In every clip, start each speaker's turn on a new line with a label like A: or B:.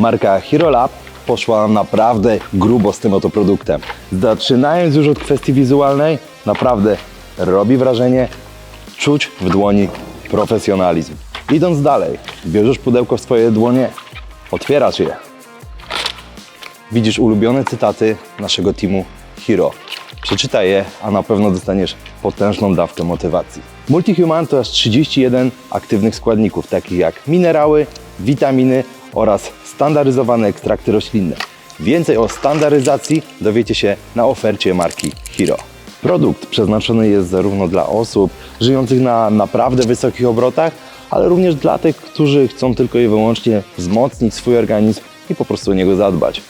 A: marka Hero Lab poszła naprawdę grubo z tym oto produktem. Zaczynając już od kwestii wizualnej, naprawdę robi wrażenie, czuć w dłoni profesjonalizm. Idąc dalej, bierzesz pudełko w swoje dłonie, otwierasz je. Widzisz ulubione cytaty naszego teamu Hero. Przeczytaj je, a na pewno dostaniesz potężną dawkę motywacji. Multihuman to aż 31 aktywnych składników, takich jak minerały, witaminy oraz standaryzowane ekstrakty roślinne. Więcej o standaryzacji dowiecie się na ofercie marki Hero. Produkt przeznaczony jest zarówno dla osób żyjących na naprawdę wysokich obrotach, ale również dla tych, którzy chcą tylko i wyłącznie wzmocnić swój organizm i po prostu o niego zadbać.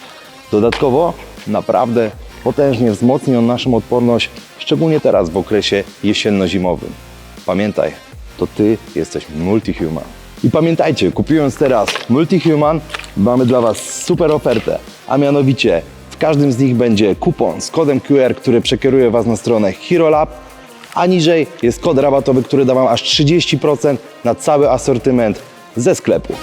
A: Dodatkowo naprawdę potężnie wzmocni on naszą odporność, szczególnie teraz w okresie jesienno-zimowym. Pamiętaj, to Ty jesteś Multihuman. I pamiętajcie, kupując teraz Multihuman, mamy dla Was super ofertę, a mianowicie w każdym z nich będzie kupon z kodem QR, który przekieruje Was na stronę HeroLab, a niżej jest kod rabatowy, który da Wam aż 30% na cały asortyment ze sklepu.